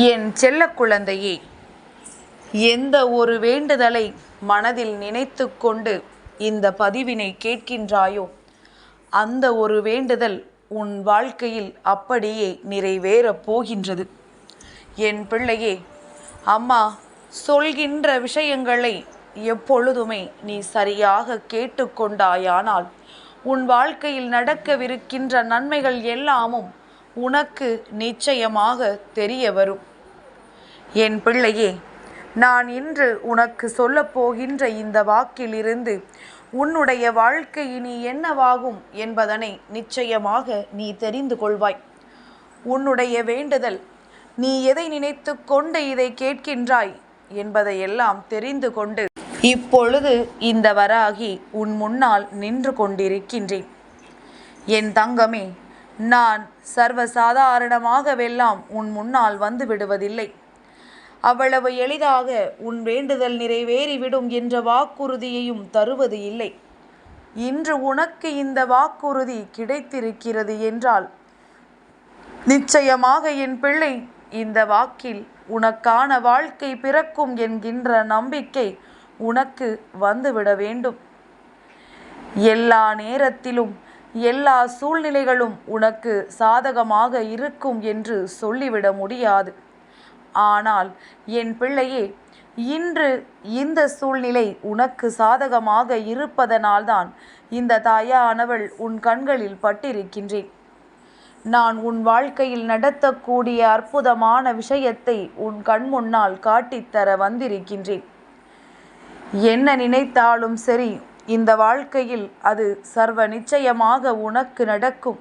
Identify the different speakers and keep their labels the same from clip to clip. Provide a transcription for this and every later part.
Speaker 1: என் செல்ல குழந்தையே எந்த ஒரு வேண்டுதலை மனதில் நினைத்து கொண்டு இந்த பதிவினை கேட்கின்றாயோ அந்த ஒரு வேண்டுதல் உன் வாழ்க்கையில் அப்படியே நிறைவேறப் போகின்றது. என் பிள்ளையே அம்மா சொல்கின்ற விஷயங்களை எப்பொழுதுமே நீ சரியாக கேட்டுக்கொண்டாயானால் உன் வாழ்க்கையில் நடக்கவிருக்கின்ற நன்மைகள் எல்லாமும் உனக்கு நிச்சயமாக தெரிய வரும். என் பிள்ளையே நான் இன்று உனக்கு சொல்லப் போகின்ற இந்த வாக்கிலிருந்து உன்னுடைய வாழ்க்கை இனி என்னவாகும் என்பதனை நிச்சயமாக நீ தெரிந்து கொள்வாய். உன்னுடைய வேண்டுதல் நீ எதை நினைத்து கொண்டு இதை கேட்கின்றாய் என்பதையெல்லாம் தெரிந்து கொண்டு இப்பொழுது இந்த வராகி உன் முன்னால் நின்று கொண்டிருக்கின்றேன். என் தங்கமே நான் சர்வசாதாரணமாகவெல்லாம் உன் முன்னால் வந்து விடுவதில்லை. அவ்வளவு எளிதாக உன் வேண்டுதல் நிறைவேறிவிடும் என்ற வாக்குறுதியையும் தருவது இல்லை. இன்று உனக்கு இந்த வாக்குறுதி கிடைத்திருக்கிறது என்றால் நிச்சயமாக என் பிள்ளை இந்த வாக்கில் உனக்கான வாழ்க்கை பிறக்கும் என்கின்ற நம்பிக்கை உனக்கு வந்துவிட வேண்டும். எல்லா நேரத்திலும் எல்லா சூழ்நிலைகளும் உனக்கு சாதகமாக இருக்கும் என்று சொல்லிவிட முடியாது. ஆனால் என் பிள்ளையே இன்று இந்த சூழ்நிலை உனக்கு சாதகமாக இருப்பதனால்தான் இந்த தாயானவள் உன் கண்களில் பட்டிருக்கின்றேன். நான் உன் வாழ்க்கையில் நடத்தக்கூடிய அற்புதமான விஷயத்தை உன் கண் முன்னால் காட்டித்தர வந்திருக்கின்றேன். என்ன நினைத்தாலும் சரி இந்த வாழ்க்கையில் அது சர்வ நிச்சயமாக உனக்கு நடக்கும்.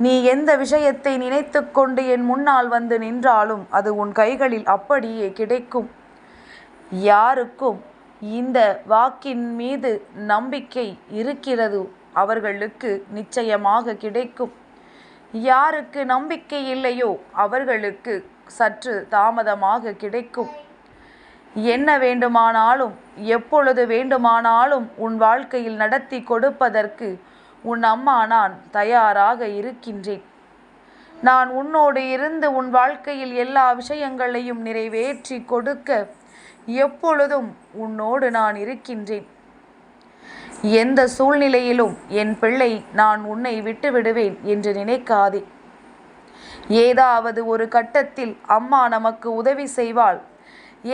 Speaker 1: நீ எந்த விஷயத்தை நினைத்து கொண்டு என் முன்னால் வந்து நின்றாலும் அது உன் கைகளில் அப்படியே கிடைக்கும். யாருக்கும் இந்த வாக்கின் மீது நம்பிக்கை இருக்கிறது அவர்களுக்கு நிச்சயமாக கிடைக்கும். யாருக்கு நம்பிக்கை இல்லையோ அவர்களுக்கு சற்று தாமதமாக கிடைக்கும். என்ன வேண்டுமானாலும் எப்பொழுது வேண்டுமானாலும் உன் வாழ்க்கையில் நடத்தி கொடுப்பதற்கு உன் அம்மா நான் தயாராக இருக்கின்றேன். நான் உன்னோடு இருந்து உன் வாழ்க்கையில் எல்லா விஷயங்களையும் நிறைவேற்றி கொடுக்க எப்பொழுதும் உன்னோடு நான் இருக்கின்றேன். எந்த சூழ்நிலையிலும் என் பிள்ளை நான் உன்னை விட்டு விடுவேன் என்று நினைக்காதே. ஏதாவது ஒரு கட்டத்தில் அம்மா நமக்கு உதவி செய்வாள்.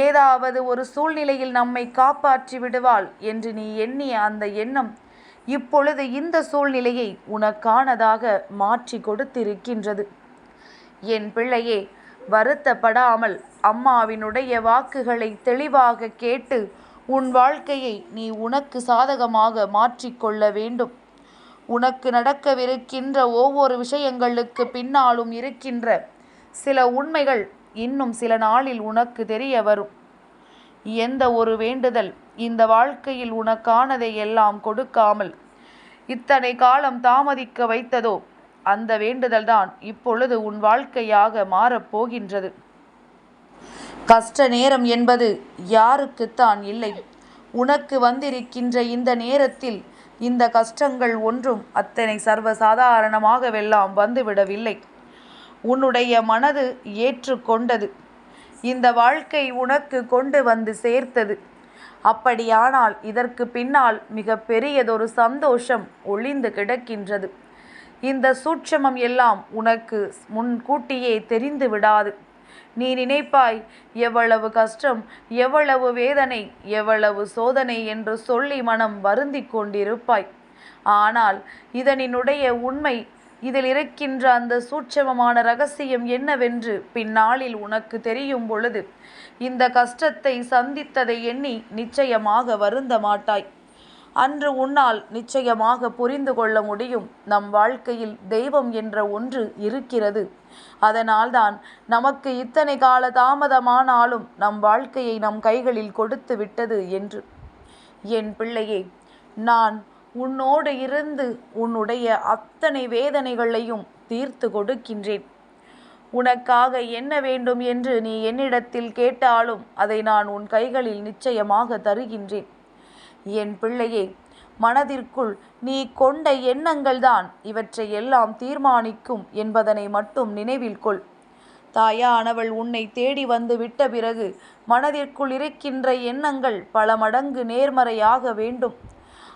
Speaker 1: ஏதாவது ஒரு சூழ்நிலையில் நம்மை காப்பாற்றி விடுவாள் என்று நீ எண்ணிய அந்த எண்ணம் இப்பொழுது இந்த சூழ்நிலையை உனக்கானதாக மாற்றி கொடுத்திருக்கின்றது. என் பிள்ளையே வருத்தப்படாமல் அம்மாவினுடைய வாக்குகளை தெளிவாக கேட்டு உன் வாழ்க்கையை நீ உனக்கு சாதகமாக மாற்றிக்கொள்ள வேண்டும். உனக்கு நடக்கவிருக்கின்ற ஒவ்வொரு விஷயங்களுக்கு பின்னாலும் இருக்கின்ற சில உண்மைகள் இன்னும் சில நாளில் உனக்கு தெரிய வரும். எந்த ஒரு வேண்டுதல் இந்த வாழ்க்கையில் உனக்கானதை எல்லாம் கொடுக்காமல் இத்தனை காலம் தாமதிக்க வைத்ததோ அந்த வேண்டுதல்தான் இப்பொழுது உன் வாழ்க்கையாக மாறப்போகின்றது கஷ்ட நேரம் என்பது யாருக்குத்தான் இல்லை. உனக்கு வந்திருக்கின்ற இந்த நேரத்தில் இந்த கஷ்டங்கள் ஒன்றும் அத்தனை சர்வசாதாரணமாகவெல்லாம் வந்துவிடவில்லை. உன்னுடைய மனது ஏற்றுக்கொண்டது. இந்த வாழ்க்கை உனக்கு கொண்டு வந்து சேர்த்தது. அப்படியானால் இதற்கு பின்னால் மிக பெரியதொரு சந்தோஷம் ஒளிந்து கிடக்கின்றது. இந்த சூட்சமம் எல்லாம் உனக்கு முன்கூட்டியே தெரிந்து விடாது. நீ நினைப்பாய் எவ்வளவு கஷ்டம் எவ்வளவு வேதனை எவ்வளவு சோதனை என்று சொல்லி மனம் வருந்தி கொண்டிருப்பாய். ஆனால் இதனினுடைய உண்மை இதில் இருக்கின்ற அந்த சூட்சமமான ரகசியம் என்னவென்று பின்னாளில் உனக்கு தெரியும் பொழுது இந்த கஷ்டத்தை சந்தித்ததை எண்ணி நிச்சயமாக வருந்த மாட்டாய். அன்று உன்னால் நிச்சயமாக புரிந்து கொள்ள முடியும் நம் வாழ்க்கையில் தெய்வம் என்ற ஒன்று இருக்கிறது. அதனால்தான் நமக்கு இத்தனை கால தாமதமானாலும் நம் வாழ்க்கையை நம் கைகளில் கொடுத்து விட்டது என்று. என் பிள்ளையே நான் உன்னோடு இருந்து உன்னுடைய அத்தனை வேதனைகளையும் தீர்த்து கொடுக்கின்றேன். உனக்காக என்ன வேண்டும் என்று நீ என்னிடத்தில் கேட்டாலும் அதை நான் உன் கைகளில் நிச்சயமாக தருகின்றேன். என் பிள்ளையே மனதிற்குள் நீ கொண்ட எண்ணங்கள்தான் இவற்றை எல்லாம் தீர்மானிக்கும் என்பதனை மட்டும் நினைவில் கொள். தாயானவள் உன்னை தேடி வந்து விட்ட பிறகு மனதிற்குள் இருக்கின்ற எண்ணங்கள் பல மடங்கு நேர்மறையாக வேண்டும்.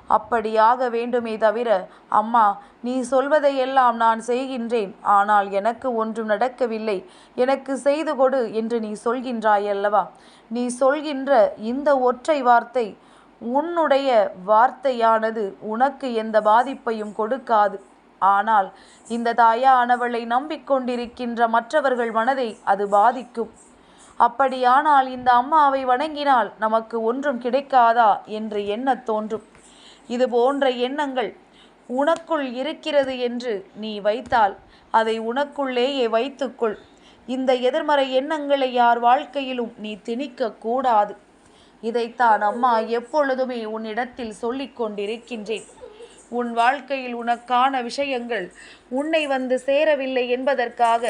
Speaker 1: அப்படியாக வேண்டுமே தவிர அம்மா நீ சொல்வதையெல்லாம் நான் செய்கின்றேன். ஆனால் எனக்கு ஒன்றும் நடக்கவில்லை. எனக்கு செய்து கொடு என்று நீ சொல்கின்றாயல்லவா? நீ சொல்கின்ற இந்த ஒற்றை வார்த்தை உன்னுடைய வார்த்தையானது உனக்கு எந்த பாதிப்பையும் கொடுக்காது. ஆனால் இந்த தாயானவளை நம்பிக்கொண்டிருக்கின்ற மற்றவர்கள் மனதை அது பாதிக்கும். அப்படியானால் இந்த அம்மாவை வணங்கினால் நமக்கு ஒன்றும் கிடைக்காதா என்று எண்ணத் தோன்றும். இது போன்ற எண்ணங்கள் உனக்குள் இருக்கிறது என்று நீ வைத்தால் அதை உனக்குள்ளேயே வைத்துக்கொள். இந்த எதிர்மறை எண்ணங்களை யார் வாழ்க்கையிலும் நீ திணிக்க கூடாது இதைத்தான் அம்மா எப்பொழுதுமே உன்னிடத்தில் சொல்லிக் கொண்டிருக்கின்றேன். உன் வாழ்க்கையில் உனக்கான விஷயங்கள் உன்னை வந்து சேரவில்லை என்பதற்காக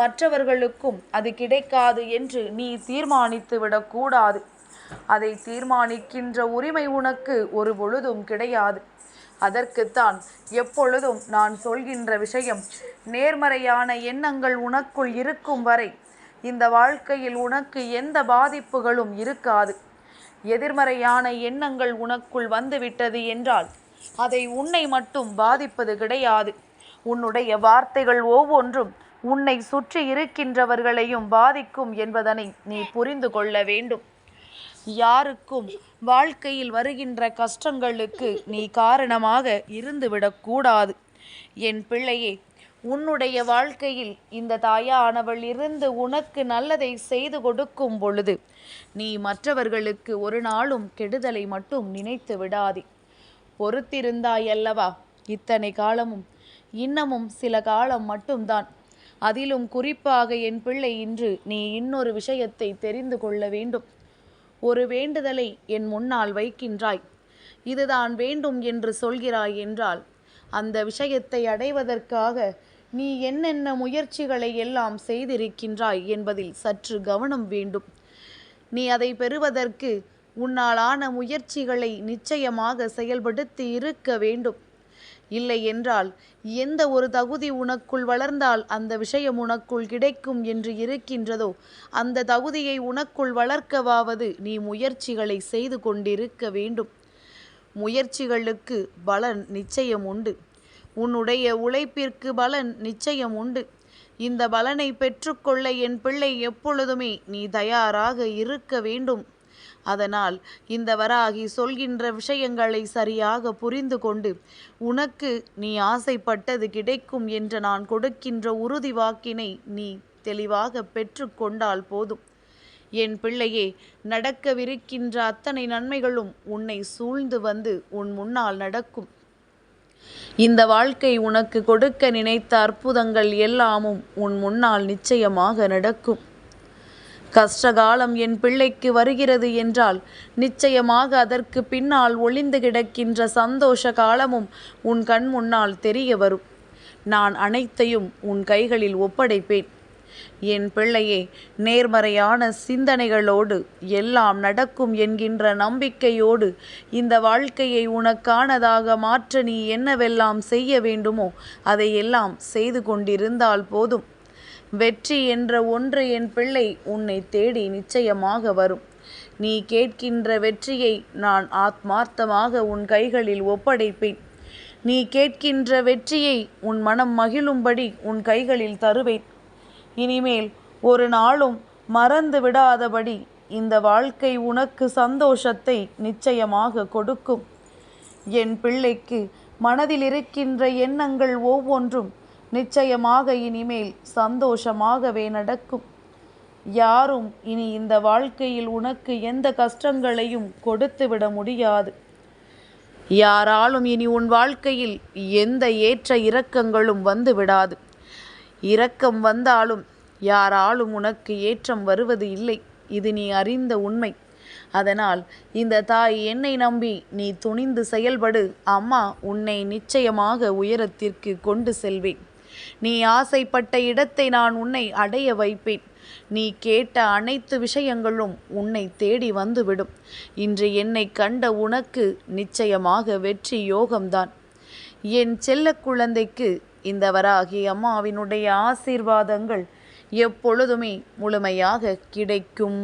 Speaker 1: மற்றவர்களுக்கும் அது கிடைக்காது என்று நீ தீர்மானித்து விடக்கூடாது அதை தீர்மானிக்கின்ற உரிமை உனக்கு ஒரு பொழுதும் கிடையாது. அதற்குத்தான் எப்பொழுதும் நான் சொல்கின்ற விஷயம் நேர்மறையான எண்ணங்கள் உனக்குள் இருக்கும் வரை இந்த வாழ்க்கையில் உனக்கு எந்த பாதிப்புகளும் இருக்காது. எதிர்மறையான எண்ணங்கள் உனக்குள் வந்துவிட்டது என்றால் அதை உன்னை மட்டும் பாதிப்பது கிடையாது. உன்னுடைய வார்த்தைகள் ஒவ்வொன்றும் உன்னை சுற்றி இருக்கின்றவர்களையும் பாதிக்கும் என்பதனை நீ புரிந்து கொள்ள வேண்டும். யாருக்கும் வாழ்க்கையில் வருகின்ற கஷ்டங்களுக்கு நீ காரணமாக இருந்துவிடக்கூடாது என் பிள்ளையே உன்னுடைய வாழ்க்கையில் இந்த தாயானவள் இருந்து உனக்கு நல்லதை செய்து கொடுக்கும் பொழுது நீ மற்றவர்களுக்கு ஒரு நாளும் கெடுதலை மட்டும் நினைத்து விடாதே. பொறுத்திருந்தாயல்லவா? இத்தனை காலமும் இன்னமும் சில காலம் மட்டும்தான். அதிலும் குறிப்பாக என் பிள்ளை இன்று நீ இன்னொரு விஷயத்தை தெரிந்து கொள்ள வேண்டும். ஒரு வேண்டுதலை என் முன்னால் வைக்கின்றாய். இதுதான் வேண்டும் என்று சொல்கிறாய் என்றால் அந்த விஷயத்தை அடைவதற்காக நீ என்னென்ன முயற்சிகளை எல்லாம் செய்திருக்கின்றாய் என்பதில் சற்று கவனம் வேண்டும். நீ அதை பெறுவதற்கு உன்னாலான முயற்சிகளை நிச்சயமாக செயல்படுத்தி இருக்க வேண்டும். இல்லை என்றால் எந்த ஒரு தகுதி உனக்குள் வளர்ந்தால் அந்த விஷயம் உனக்குள் கிடைக்கும் என்று இருக்கின்றதோ அந்த தகுதியை உனக்குள் வளர்க்கவாவது நீ முயற்சிகளை செய்து கொண்டிருக்க வேண்டும். முயற்சிகளுக்கு பலன் நிச்சயம் உண்டு. உன்னுடைய உழைப்பிற்கு பலன் நிச்சயம் உண்டு. இந்த பலனை பெற்றுக்கொள்ள என் பிள்ளை எப்பொழுதுமே நீ தயாராக இருக்க வேண்டும். அதனால் இந்த வராகி சொல்கின்ற விஷயங்களை சரியாக புரிந்து கொண்டு உனக்கு நீ ஆசைப்பட்டது கிடைக்கும் என்று நான் கொடுக்கின்ற உறுதி வாக்கினை நீ தெளிவாக பெற்று கொண்டால் போதும். என் பிள்ளையே நடக்கவிருக்கின்ற அத்தனை நன்மைகளும் உன்னை சூழ்ந்து வந்து உன் முன்னால் நடக்கும். இந்த வாழ்க்கை உனக்கு கொடுக்க நினைத்த அற்புதங்கள் எல்லாமும் உன் முன்னால் நிச்சயமாக நடக்கும். கஷ்டகாலம் என் பிள்ளைக்கு வருகிறது என்றால் நிச்சயமாக அதற்கு பின்னால் ஒளிந்து கிடக்கின்ற சந்தோஷ காலமும் உன் கண் முன்னால் தெரிய வரும். நான் அனைத்தையும் உன் கைகளில் ஒப்படைப்பேன். என் பிள்ளையே நேர்மறையான சிந்தனைகளோடு எல்லாம் நடக்கும் என்கின்ற நம்பிக்கையோடு இந்த வாழ்க்கையை உனக்கானதாக மாற்ற நீ என்னவெல்லாம் செய்ய வேண்டுமோ அதையெல்லாம் செய்து கொண்டிருந்தால் போதும். வெற்றி என்ற ஒன்று என் பிள்ளை உன்னை தேடி நிச்சயமாக வரும். நீ கேட்கின்ற வெற்றியை நான் ஆத்மார்த்தமாக உன் கைகளில் ஒப்படைப்பேன். நீ கேட்கின்ற வெற்றியை உன் மனம் மகிழும்படி உன் கைகளில் தருவேன். இனிமேல் ஒரு நாளும் மறந்து விடாதபடி இந்த வாழ்க்கை உனக்கு சந்தோஷத்தை நிச்சயமாக கொடுக்கும். என் பிள்ளைக்கு மனதில் இருக்கின்ற எண்ணங்கள் ஒவ்வொன்றும் நிச்சயமாக இனிமேல் சந்தோஷமாகவே நடக்கும். யாரும் இனி இந்த வாழ்க்கையில் உனக்கு எந்த கஷ்டங்களையும் கொடுத்து விட முடியாது. யாராலும் இனி உன் வாழ்க்கையில் எந்த ஏற்ற இரக்கங்களும் வந்து விடாது. இரக்கம் வந்தாலும் யாராலும் உனக்கு ஏற்றம் வருவது இல்லை. இது நீ அறிந்த உண்மை. அதனால் இந்த தாய் என்னை நம்பி நீ துணிந்து செயல்படு. அம்மா உன்னை நிச்சயமாக உயரத்திற்கு கொண்டு செல்வேன். நீ ஆசைப்பட்ட இடத்தை நான் உன்னை அடைய வைப்பேன். நீ கேட்ட அனைத்து விஷயங்களும் உன்னை தேடி வந்துவிடும். இன்று என்னை கண்ட உனக்கு நிச்சயமாக வெற்றி யோகம்தான். என் செல்ல குழந்தைக்கு இந்த வராகி அம்மாவினுடைய ஆசீர்வாதங்கள் எப்பொழுதுமே முழுமையாக கிடைக்கும்.